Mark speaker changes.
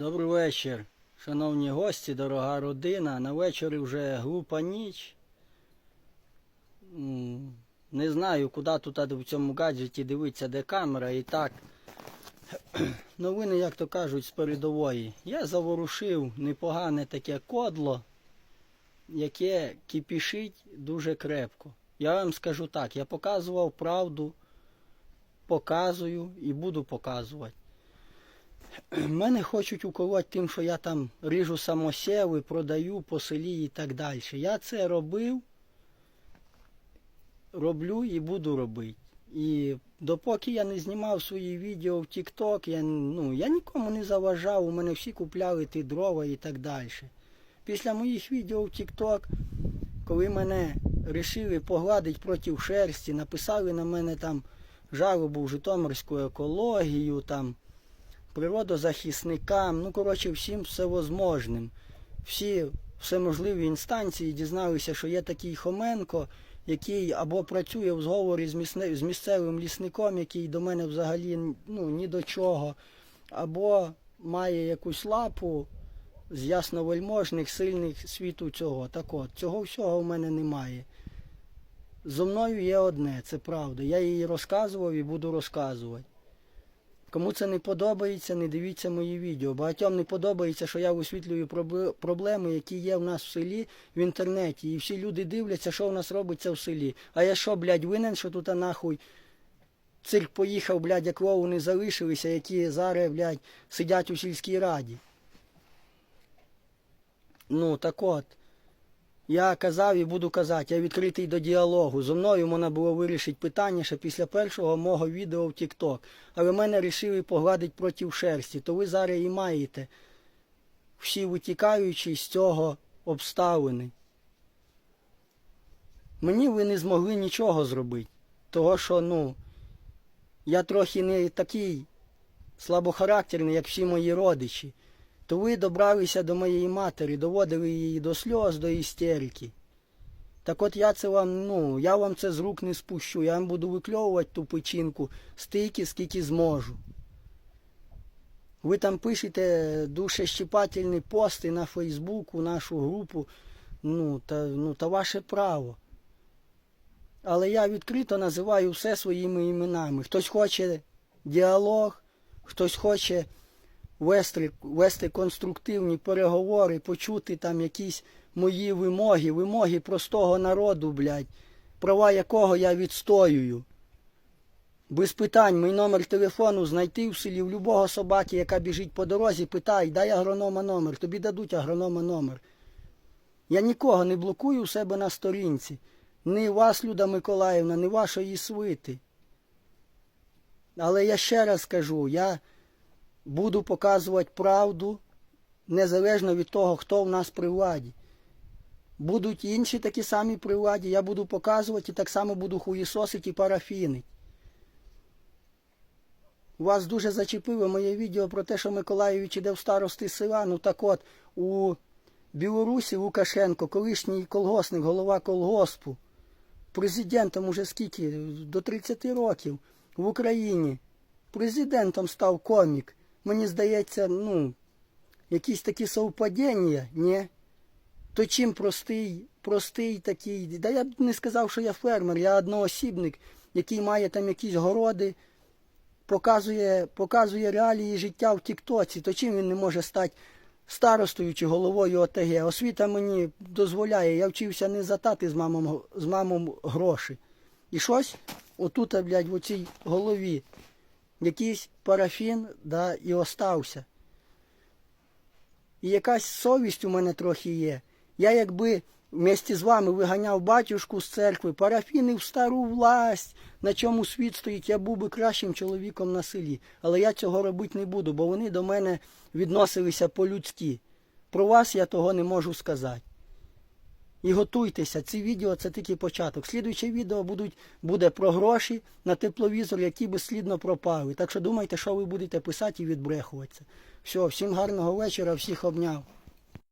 Speaker 1: Добрий вечір, шановні гості, дорога родина. На вечорі вже глупа ніч. Не знаю, куди тут в цьому гаджеті дивитися, де камера. І так, новини, як то кажуть, з передової. Я заворушив непогане таке кодло, яке кипішить дуже крепко. Я вам скажу так, я показував правду, показую і буду показувати. Мене хочуть уколоти тим, що я там ріжу самосєви, продаю по селі і так далі. Я це робив, роблю і буду робити. І допоки я не знімав свої відео в TikTok, я, ну, я нікому не заважав, у мене всі купляли ті дрова і так далі. Після моїх відео в TikTok, коли мене рішили погладити проти шерсті, написали на мене там жалобу в Житомирську екологію, там природозахисникам, ну, коротше, всім всевозможним. Всі всеможливі інстанції дізналися, що є такий Хоменко, який або працює в зговорі з, місцевим лісником, який до мене взагалі ну, ні до чого, або має якусь лапу з ясновельможних, сильних світу цього. Так от, цього всього в мене немає. Зо мною є одне, це правда. Я її розказував і буду розказувати. Кому це не подобається, не дивіться мої відео. Багатьом не подобається, що я висвітлюю проблеми, які є в нас в селі в інтернеті. І всі люди дивляться, що в нас робиться в селі. А я що, блядь, винен, що тут а нахуй цирк поїхав, блядь, як не залишилися, які зараз, блядь, сидять у сільській раді. Ну, так от. Я казав і буду казати, я відкритий до діалогу. Зо мною можна було вирішити питання ще після першого мого відео в TikTok. Але мене вирішили погладити проти шерсті, то ви зараз і маєте всі витікаючі з цього обставини. Мені ви не змогли нічого зробити. Того, що, ну, я трохи не такий слабохарактерний, як всі мої родичі то ви добралися до моєї матері, доводили її до сльоз, до істерики. Так от я це вам, ну, я вам це з рук не спущу, я вам буду викльовувати ту печінку стільки, скільки зможу. Ви там пишете душещипательні пости на Фейсбуку, нашу групу, ну, та, ну, та ваше право. Але я відкрито називаю все своїми іменами. Хтось хоче діалог, хтось хоче вести, вести конструктивні переговори, почути там якісь мої вимоги, вимоги простого народу, блядь, права якого я відстоюю. Без питань, мій номер телефону знайти в селі в любого собаки, яка біжить по дорозі, питай, дай агронома номер, тобі дадуть агронома номер. Я нікого не блокую у себе на сторінці. Ні вас, Люда Миколаївна, ні вашої свити. Але я ще раз кажу, я буду показувати правду незалежно від того, хто в нас при владі. Будуть інші такі самі при владі, я буду показувати і так само буду хуїсосити і парафінити. Вас дуже зачепило моє відео про те, що Миколаєвич іде в старости села. Ну так от, у Білорусі Лукашенко, колишній колгосник, голова колгоспу, президентом уже скільки, до 30 років в Україні. Президентом став комік. Мені здається, ну, якісь такі совпадіння, ні? То чим простий, простий такий. Да я б не сказав, що я фермер, я одноосібник, який має там якісь городи, показує, показує реалії життя в Тіктоці, то чим він не може стати старостою чи головою ОТГ? Освіта мені дозволяє, я вчився не затати з мамом, з мамом гроші. І щось отут, блядь, в оцій голові якийсь парафін, да, і остався. І якась совість у мене трохи є. Я якби вместе з вами виганяв батюшку з церкви, парафінив стару власть, на чому світ стоїть, я був би кращим чоловіком на селі. Але я цього робити не буду, бо вони до мене відносилися по-людськи. Про вас я того не можу сказати. І готуйтеся, ці відео це тільки початок. Слідуюче відео будуть, буде про гроші на тепловізор, які безслідно пропали. Так що думайте, що ви будете писати і відбрехуватися. Все, всім гарного вечора, всіх обняв.